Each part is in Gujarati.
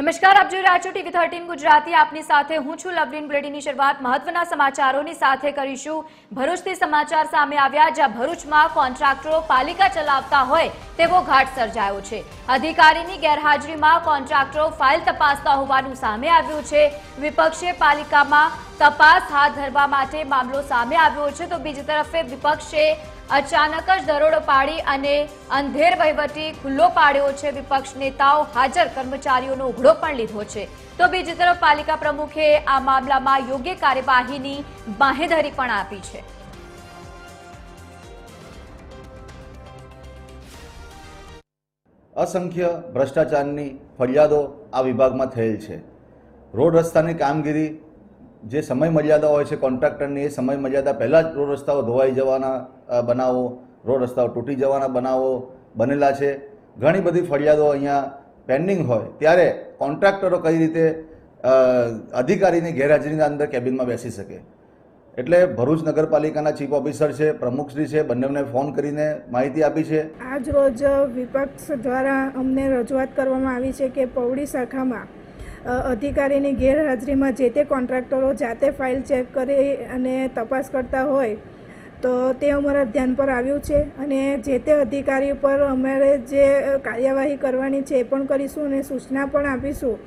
નમસ્કાર, આપ જોઈ રહ્યા છો ટીવી થર્ટીન ગુજરાતી. આપની સાથે હું છું લવલીન બુલેટિનની શરૂઆત. મહત્વના સમાચારોની સાથે કરીશું. ભરૂચથી સમાચાર સામે આવ્યા, જ્યાં ભરૂચમાં કોન્ટ્રાક્ટરો પાલિકા ચલાવતા હોય તેવો ઘાટ સર્જાયો છે. અધિકારીની ગેરહાજરીમાં કોન્ટ્રાક્ટરો ફાઇલ તપાસતા હોવાનું સામે આવ્યું છે. વિપક્ષે પાલિકામાં તપાસ હાથ ધરવા માટે મામલો સામે આવ્યો છે. તો બીજી તરફે વિપક્ષે અચાનક જ દરોડો પાડી અને અંધેર વહીવટી ખુલ્લો પાડ્યો છે. વિપક્ષ નેતાઓ હાજર, કર્મચારીઓનો ઉઘડો પણ લીધો છે. તો બીજી તરફ પાલિકા પ્રમુખે આ મામલામાં યોગ્ય કાર્યવાહીની બાહેધરી પણ આપી છે. અસંખ્ય ભ્રષ્ટાચારની ફરિયાદો આ વિભાગમાં થયેલ છે. રોડ રસ્તાની કામગીરી જે સમય મર્યાદા હોય છે કોન્ટ્રાક્ટરની, એ સમય મર્યાદા પહેલાં જ રોડ રસ્તાઓ ધોવાઈ જવાના બનાવો રોડ રસ્તાઓ તૂટી જવાના બનાવો બનેલા છે. ઘણી બધી ફરિયાદો અહીંયા પેન્ડિંગ હોય. ત્યારે કોન્ટ્રાક્ટરો કઈ રીતે અધિકારીની ગેરહાજરીના અંદર કેબિનમાં બેસી શકે? એટલે ભરૂચ નગરપાલિકાના ચીફ ઓફિસર છે, પ્રમુખશ્રી છે, બંનેને ફોન કરીને માહિતી આપી છે. આજ રોજ વિપક્ષ દ્વારા અમને રજૂઆત કરવામાં આવી છે કે પૌડી શાખામાં અધિકારીની ગેરહાજરીમાં જે તે કોન્ટ્રાક્ટરો જાતે ફાઇલ ચેક કરી અને તપાસ કરતા હોય, તો તે અમારા ધ્યાન પર આવ્યું છે અને જે તે અધિકારી પર અમારે જે કાર્યવાહી કરવાની છે એ પણ કરીશું અને સૂચના પણ આપીશું.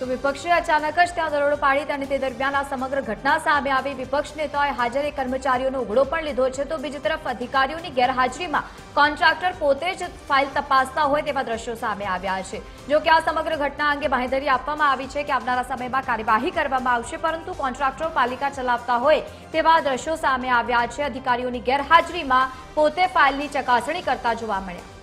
તો વિપક્ષે અચાનક જ ત્યાં દરોડો પાડી અને તે દરમિયાન આ સમગ્ર ઘટના સામે આવી. વિપક્ષ નેતાઓએ હાજર કર્મચારીઓનો ઉઘડો પણ લીધો છે. તો બીજી તરફ અધિકારીઓની ગેરહાજરીમાં કોન્ટ્રાક્ટર પોતે જ ફાઇલ તપાસતા હોય તેવા દ્રશ્યો સામે આવ્યા છે. જો કે આ સમગ્ર ઘટના અંગે બાંહેધરી આપવામાં આવી છે કે આવનારા સમયમાં કાર્યવાહી કરવામાં આવશે, પરંતુ કોન્ટ્રાક્ટરો પાલિકા ચલાવતા હોય તેવા દ્રશ્યો સામે આવ્યા છે. અધિકારીઓની ગેરહાજરીમાં પોતે ફાઇલની ચકાસણી કરતા જોવા મળ્યા.